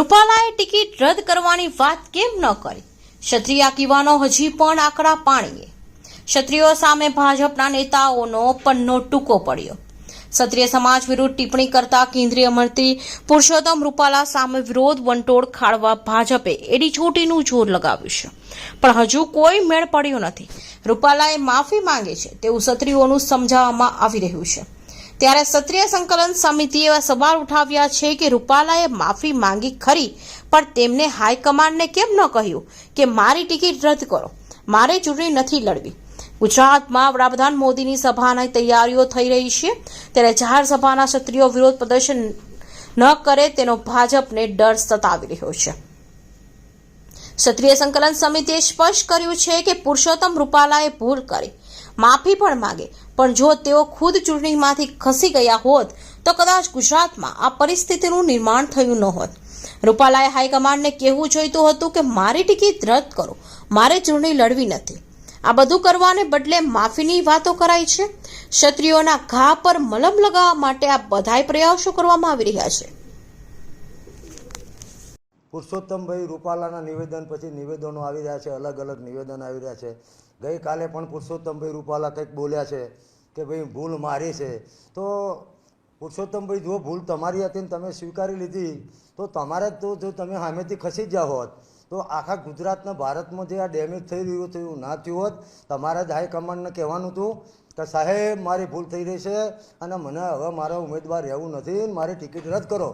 રૂપાલાએ ટિકિટ રદ કરવાની વાત કેમ ન કરી? ક્ષત્રિય આગેવાનો હજી પણ આકરા પાણીએ. ક્ષત્રિયો સામે ભાજપના નેતાઓનો પન્નો ટૂંકો પડ્યો. ક્ષત્રિય સમાજ વિરુદ્ધ ટિપ્પણી કરતા કેન્દ્રીય મંત્રી પુરુષોત્તમ રૂપાલા સામે વિરોધ વંટોળ ખાળવા ભાજપે એડી ચોટીનું જોર લગાવ્યું છે. પણ હજુ કોઈ મેળ પડ્યો નથી. રૂપાલાએ માફી માંગે છે તેવું ક્ષત્રિયોનું સમજાવવામાં આવી રહ્યું છે. ત્યારે ક્ષત્રિય સંકલન સમિતિએ સવાલ ઉઠાવ્યા છે કે રૂપાલાએ માફી માંગી ખરી, પણ તેમને હાઈકમાન્ડને કેમ ન કહ્યું કે મારી ટિકિટ રદ કરો? મારે ચૂંટણી નથી લડવી. ગુજરાતમાં વડાપ્રધાન મોદીની સભાની તૈયારીઓ થઈ રહી છે. ત્યારે જાહેર સભાના ક્ષત્રિયો વિરોધ પ્રદર્શન ન કરે તેનો ભાજપને ડર સતાવી રહ્યો છે. ક્ષત્રિય સંકલન સમિતિએ સ્પષ્ટ કર્યું છે કે પુરુષોત્તમ રૂપાલાએ ભૂલ કરી, માફી પણ માંગે પણ જો તેઓ ખુદ ચૂંટણીમાંથી ખસી ગયા હોત, તો કદાચ ગુજરાતમાં આ પરિસ્થિતિનું નિર્માણ થયું ન હોત. રૂપાલાએ હાઈકમાન્ડને કહેવું જોઈતું હતું કે, મારી ટિકિટ રદ કરો. મારે ચૂંટણી લડવી નથી. આ બધું કરવાને બદલે માફીની વાતો કરાઈ છે. ક્ષત્રિયોના ઘા પર મલમ લગાવવા માટે આ બધાય પ્રયાસો કરવામાં આવી રહ્યા છે. પુરુષોત્તમભાઈ રૂપાલાના નિવેદન પછી નિવેદનો આવી રહ્યા છે, અલગ અલગ નિવેદન આવી રહ્યા છે. ગઈકાલે પણ પુરુષોત્તમભાઈ રૂપાલા કંઈક બોલ્યા છે કે ભાઈ ભૂલ મારી છે. તો પુરુષોત્તમભાઈ, જો ભૂલ તમારી હતી ને તમે સ્વીકારી લીધી, તો તમારે તો જો તમે સામેથી ખસી જ જાઓ હોત, તો આખા ગુજરાતના ભારતમાં જે આ ડેમેજ થઈ રહ્યું એવું ના થયું હોત. તમારા જ હાઈકમાન્ડને કહેવાનું હતું કે સાહેબ, મારી ભૂલ થઈ રહી છે અને મને હવે મારા ઉમેદવાર રહેવું નથી મારી ટિકિટ રદ કરો.